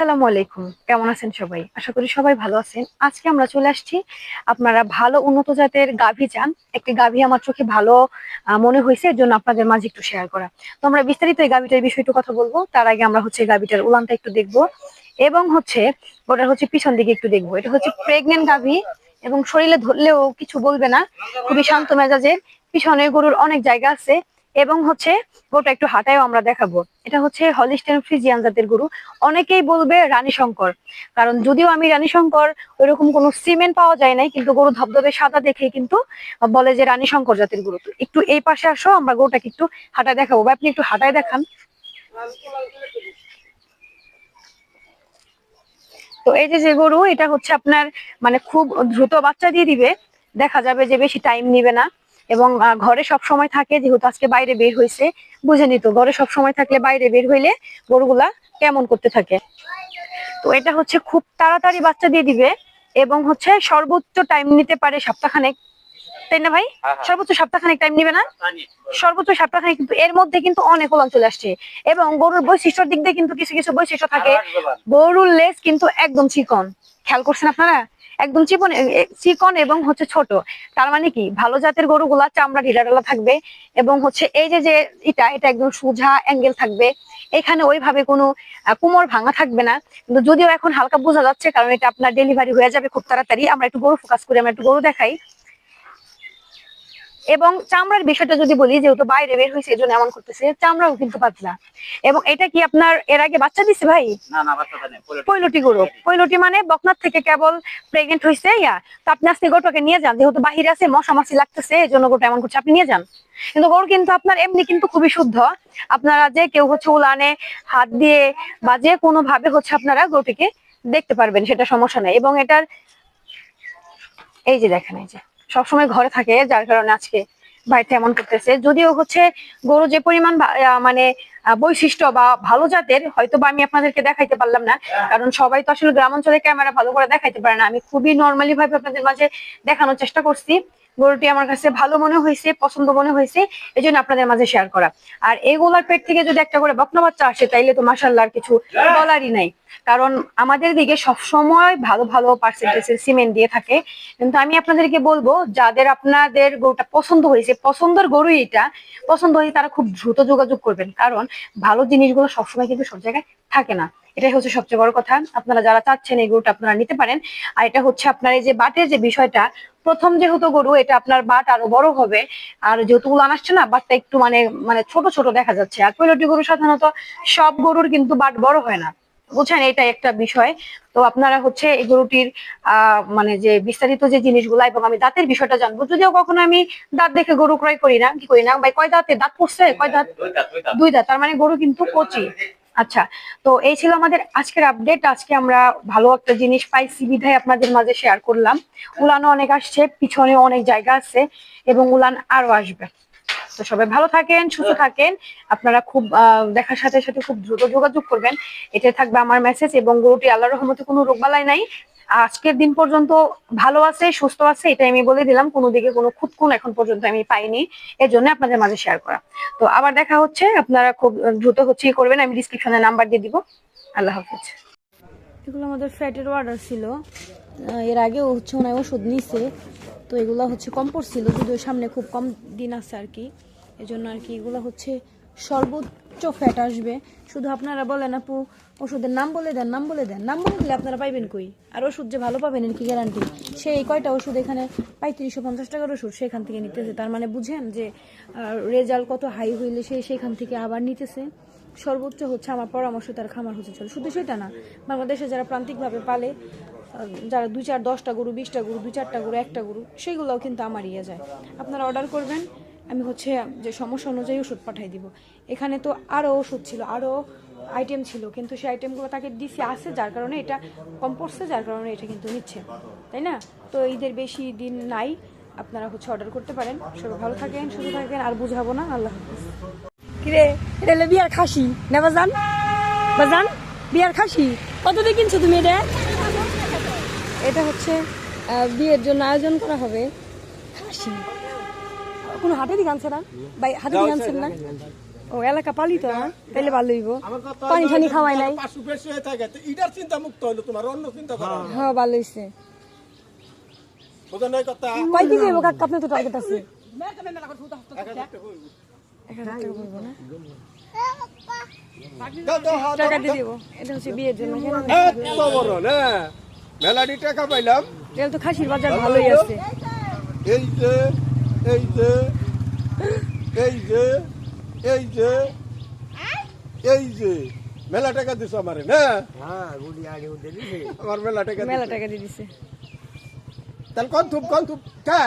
আসসালামু আলাইকুম। কেমন আছেন সবাই? আশা করি সবাই ভালো আছেন। আজকে আমরা চলে আসছি আপনারা ভালো উন্নত জাতের গাভী চান। একটি গাভী আমার চোখে ভালো মনে হয়েছে এর জন্য আপনাদের মাঝে একটু শেয়ার করা। তো আমরা বিস্তারিত এই গাভীটার বিষয়ে কথা বলব। তার আগে আমরা হচ্ছে গাভীটার উলানটা একটু দেখব। এবং হচ্ছে, ওটার হচ্ছে পিছন দিকে একটু দেখব। এটা হচ্ছে প্রেগনেন্ট গাভী এবং শরীরে ধরলেও কিছু বলবে না। খুবই শান্ত মেজাজের। পিছনে গরুর অনেক জায়গা আছে। এবং হচ্ছে গোটা একটু হাঁটায়ও আমরা দেখাবো। এটা হচ্ছে হলিস্টেন ফ্রিজিয়ান জাতের গরু। অনেকেই বলবে রানী শঙ্কর। কারণ যদিও আমি রানী শঙ্কর ওইরকম কোনো সিমেন্ট পাওয়া যায় নাই, কিন্তু গরু ধবধবে সাদা দেখে কিন্তু বলে যে রানী শঙ্কর জাতের গরু। একটু এই পাশে আসো, আমরা গরুটাকে একটু হাঁটায় দেখাবো। বা আপনি একটু হাঁটায় দেখান। তো এই যে যে গরু, এটা হচ্ছে আপনার মানে খুব দ্রুত বাচ্চা দিয়ে দিবে। দেখা যাবে যে বেশি টাইম নিবে না। এবং ঘরে সব সময় থাকে যেহেতু আজকে বাইরে বের হয়েছে বুঝে নিত ঘরে সব সময় থাকলে বাইরে বের হইলে গরুগুলা কেমন করতে থাকে। তো এটা হচ্ছে খুব তাড়াতাড়ি বাচ্চা দিয়ে দিবে এবং হচ্ছে সর্বোচ্চ টাইম নিতে পারে সপ্তাহখানেক। তাই না ভাই? সর্বোচ্চ সপ্তাহখানেক টাইম নিবে না? সর্বোচ্চ সপ্তাহখানেক কিন্তু এর মধ্যে কিন্তু অনেক উলান চলে আসছে। এবং গরুর বৈশিষ্ট্যর দিক দিয়ে কিন্তু কিছু কিছু বৈশিষ্ট্য থাকে। গরুর লেজ কিন্তু একদম চিকন। খেয়াল করছেন আপনারা? একদম চিকন চিকন এবং হচ্ছে ছোট। তার মানে কি? ভালো জাতের গরুগুলা চামড়া ঢিলা ঢালা থাকবে এবং হচ্ছে এই যে যে এটা এটা একদম সোজা অ্যাঙ্গেল থাকবে। এখানে ওইভাবে কোনো কোমর ভাঙা থাকবে না। কিন্তু যদিও এখন হালকা বোঝা যাচ্ছে, কারণ এটা আপনার ডেলিভারি হয়ে যাবে খুব তাড়াতাড়ি। আমরা একটু গরু ফোকাস করি, আমরা একটু গরু দেখাই। এবং চামড়ার বিষয়টা যদি বলি যেহেতু বাইরে বের হয়েছে এজন্য এমন করতেছে চামড়াও কিন্তু পাতলা। এবং এটা কি আপনার এর আগে বাচ্চা দিছে ভাই? না না বাচ্চা নেই পুরো পৈলটি গরু। পৈলটি মানে বকনার থেকে কেবল প্রেগনেন্ট হয়েছে ইয়া তো আপনি আজকে গরুটাকে নিয়ে যান। যেহেতু বাহিরে আছে মশা মাছি লাগতেছে এই জন্য গরুটা এমন করছে আপনি নিয়ে যান। কিন্তু গরু কিন্তু আপনার এমনি কিন্তু খুবই শুদ্ধ। আপনারা যে কেউ হচ্ছে উলানে হাত দিয়ে বা যে কোনো ভাবে হচ্ছে আপনারা গরুটিকে দেখতে পারবেন সেটা সমস্যা নেই। এবং এটার এই যে দেখেন এই যে। সবসময় ঘরে থাকে যার কারণে আজকে বাড়িতে এমন করতেছে। যদিও হচ্ছে গরু যে পরিমাণ মানে বৈশিষ্ট্য বা ভালো জাতের হয়তো বা আমি আপনাদেরকে দেখাইতে পারলাম না। কারণ সবাই তো আসলে গ্রাম অঞ্চলে ক্যামেরা ভালো করে দেখাইতে পারে না। আমি খুবই নর্মালি ভাবে আপনাদের মাঝে দেখানোর চেষ্টা করছি। গরুটি আমার কাছে ভালো মনে হয়েছে, পছন্দ মনে হয়েছে এই জন্য আপনাদের মাঝে শেয়ার করা। আর এইগুলার পেট থেকে যদি একটা করে বকনা বাচ্চা আসে, তাইলে তো মাসাল্লাহ কিছু বলারই নাই। কারণ আমাদের দিকে সবসময় ভালো ভালো পার্সেন্টেজের সিমেন্ট দিয়ে থাকে। কিন্তু আমি আপনাদেরকে বলব, যাদের আপনাদের গরুটা পছন্দ হয়েছে, পছন্দের গরু এটা, পছন্দ হয়েছে তারা খুব দ্রুত যোগাযোগ করবেন। কারণ ভালো জিনিসগুলো সবসময় কিন্তু সব জায়গায় থাকে না। এটাই হচ্ছে সবচেয়ে বড় কথা। আপনারা যারা চাচ্ছেন এই গরুটা আপনারা নিতে পারেন। আর এটা হচ্ছে আপনার এই যে বাটের যে বিষয়টা প্রথম যেহেতু গরু এটা আপনার বাট আরও বড় হবে। আর যেহেতু উলান আসছে না বাটটা একটু মানে মানে ছোট ছোট দেখা যাচ্ছে। আর পৈলটি গরু সাধারণত সব গরুর কিন্তু বাট বড় হয় না। বুঝছেন? এটা একটা বিষয়। তো আপনারা হচ্ছে এই গরুটির আহ মানে যে বিস্তারিত যে জিনিসগুলো এবং আমি দাঁতের বিষয়টা জানব। যদিও কখনো আমি দাঁত দেখে গরু ক্রয় করি না কি করি না? ভাই কয় দাঁতে? দাঁত পড়ছে? কয় দাঁত? দুই দাঁত তার মানে গরু কিন্তু কচি আচ্ছা তো এই ছিল আমাদের আজকের আপডেট আজকে আমরা ভালো একটা জিনিস পাইছি বিধায় আপনাদের মাঝে শেয়ার করলাম। উলানও অনেক আসছে পিছনে অনেক জায়গা আছে এবং উলান আরও আসবে। তো সবাই ভালো থাকেন, সুস্থ থাকেন। আপনারা খুব দেখার সাথে সাথে খুব দ্রুত যোগাযোগ করবেন। এটা থাকবে আমার মেসেজ এবং গরুটি আল্লাহর রহমতে কোনো রোগবালাই নাই। আজকের দিন পর্যন্ত ভালো আছে, সুস্থ আছে এটা আমি বলে দিলাম। কোনো দিকে কোনো খুঁতকুন এখন পর্যন্ত আমি পাইনি। এর জন্য আপনাদের মাঝে শেয়ার করা। তো আবার দেখা হচ্ছে। আপনারা খুব দ্রুত হচ্ছে করবেন। আমি ডিসক্রিপশনে নাম্বার দিয়ে দিব। আল্লাহ হাফিজ। এগুলো আমাদের ফ্যাটের অর্ডার ছিল। এর আগেও হচ্ছে ওনার ওষুধ নিছে। তো এগুলো হচ্ছে কম পড়ছিল, যদিও সামনে খুব কম দিন আছে আর কি। এই জন্য আর কি এগুলো হচ্ছে সর্বোচ্চ ফ্যাট আসবে। শুধু আপনারা বলেন আপু ওষুধের নাম বলে দেন, নাম বলে দেন। নাম বলে দিলে আপনারা পাইবেন কই? আর ওষুধ যে ভালো পাবেন কি গ্যারান্টি সেই কয়টা ওষুধ এখানে পঁয়ত্রিশশো পঞ্চাশ টাকার ওষুধ সেখান থেকে নিতেছে। তার মানে বুঝেন যে রেজাল্ট কত হাই হইলে সে সেখান থেকে আবার নিতেছে। সর্বোচ্চ হচ্ছে আমার পরামর্শ, তার খামার হচ্ছে চলে। শুধু সেটা না, বাংলাদেশে যারা প্রান্তিকভাবে পালে যারা দুই চার দশটা গরু, বিশটা গরু, দুই চারটা গরু, একটা গরু সেইগুলোও কিন্তু আমার ইয়ে যায়। আপনারা অর্ডার করবেন, আমি হচ্ছে যে সমস্যা অনুযায়ী ওষুধ পাঠাই দিব। এখানে তো আরও ওষুধ ছিল আরও আইটেম ছিল কিন্তু সেই আইটেমগুলো তাকে দিছে আছে যার কারণে এটা কম পড়ছে যার কারণে এটা কিন্তু নিচ্ছে তাই না? তো ঈদের বেশি দিন নাই আপনারা হচ্ছে অর্ডার করতে পারেন। সবাই ভালো থাকেন সুস্থ থাকেন আর বুঝাবো না আল্লাহ কিরে এটা হলো বিয়ার খাসি না বাজান? বাজান বিয়ার খাসি কত দিয়ে কিনছো তুমি এটা? এটা হচ্ছে বিয়ের জন্য আয়োজন করা হবে। খাসি। কোনো হাটে দিকে আনছে না? ভাই হাটে দিকে আনছেন না? ও এলাকা পালিত না ভালো হইব। পানি ঠানি খাওয়াই নাই। পাশু বেশি হয়ে থাকে ইটার চিন্তা মুক্ত হলো তোমার অন্য চিন্তা করো। হ্যাঁ ভালো হইছে। বুঝো নাই কথা? কয় কাকা আপনি তো টার্গেট আছে। টাকা দিয়ে দিব। এটা হচ্ছে বিয়ের জন্য। এত বড় না? মেলাডি টাকা পাইলাম। তো খাসির বাজার ভালোই আছে। এই যে এই যে এই যে। এই যে এই যে মেলা টাকা দিছো আমারে না? আমার মেলা টাকা মেলা দিছো। টাকা দিয়ে দিছে। তাহলে কন থুপ কন থুপ কা?